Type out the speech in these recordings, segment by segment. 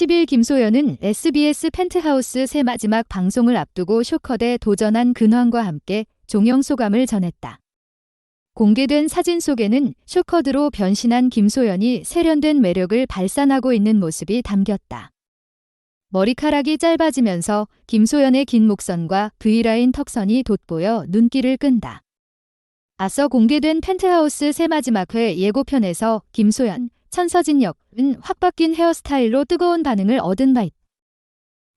10일 김소연은 SBS 펜트하우스 새 마지막 방송을 앞두고 쇼컷에 도전한 근황과 함께 종영 소감을 전했다. 공개된 사진 속에는 쇼컷으로 변신한 김소연이 세련된 매력을 발산하고 있는 모습이 담겼다. 머리카락이 짧아지면서 김소연의 긴 목선과 V라인 턱선이 돋보여 눈길을 끈다. 앞서 공개된 펜트하우스 새 마지막 회 예고편에서 김소연, 천서진 역은 확 바뀐 헤어스타일로 뜨거운 반응을 얻은 바 있다.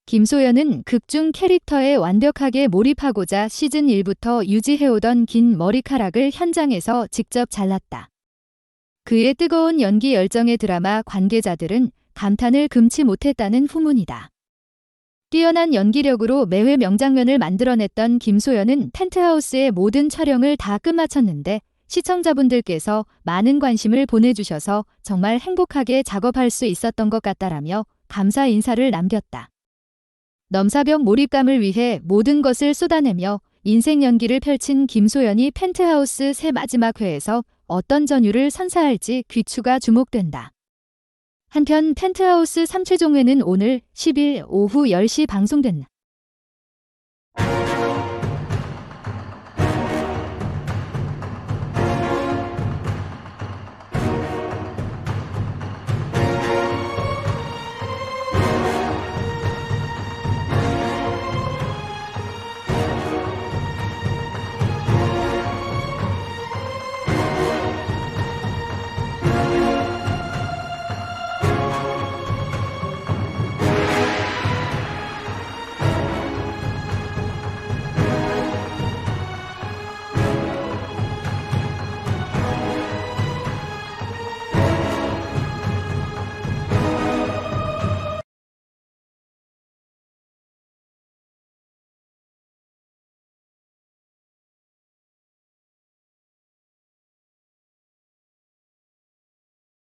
김소연은 극중 캐릭터에 완벽하게 몰입하고자 시즌 1부터 유지해오던 긴 머리카락을 현장에서 직접 잘랐다. 그의 뜨거운 연기 열정의 드라마 관계자들은 감탄을 금치 못했다는 후문이다. 뛰어난 연기력으로 매회 명장면을 만들어냈던 김소연은 펜트하우스의 모든 촬영을 다 끝마쳤는데 시청자분들께서 많은 관심을 보내주셔서 정말 행복하게 작업할 수 있었던 것 같다라며 감사 인사를 남겼다. 넘사벽 몰입감을 위해 모든 것을 쏟아내며 인생 연기를 펼친 김소연이 펜트하우스 새 마지막 회에서 어떤 전율을 선사할지 귀추가 주목된다. 한편 펜트하우스 3최종회는 오늘 10일 오후 10시 방송된다.